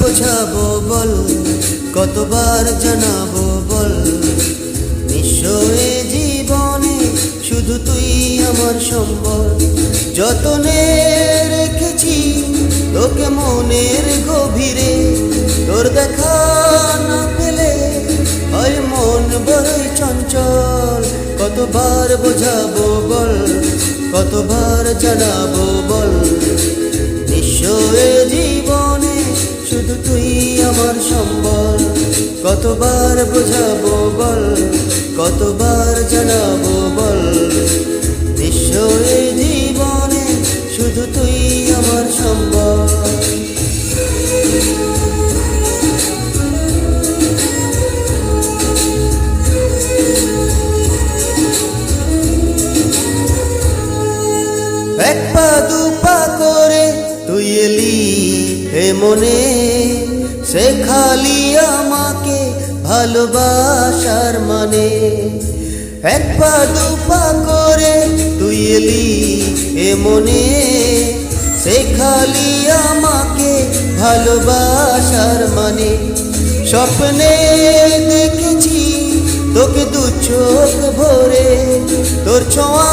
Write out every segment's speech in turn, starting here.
বোঝাবো বল, কতবার জানাব বল? নিশ্চয় জীবনে শুধু তুই আমার সম্বল। যতনে রেখেছি তোকে মনের গভীরে, তোর দেখা না পেলে হয় মন বড়ই চঞ্চল। কতবার বোঝাবো বল, কতবার জানাব বল? নিশ্চয় শুধু তুই আমার সম্বল। কতবার বোঝাবো বল কতবার জানাব বল। নিশ্চয় মনে সে খালি আমাকে ভালোবাসার মানে। এক পা, দু পা করে তুই এলি হে মনে, সে খালি আমাকে ভালোবাসার মানে। স্বপ্নে দেখেছি তোকে দু চোখ ভরে, তোর ছোঁয়া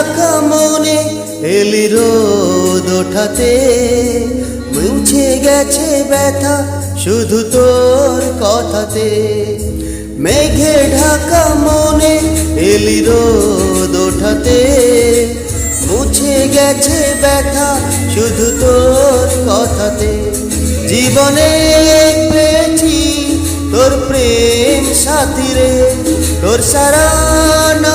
ঢাকা মনে এলি রোদ ওঠাতে। মুছে গেছে ব্যথা শুধু তোর কথাতে। মেঘে ঢাকা মনে এলি রোদ ওঠাতে। মুছে গেছে ব্যথা শুধু তোর কথাতে। জীবনে পেয়েছি তোর প্রেম সাথীরে। তোর সারা না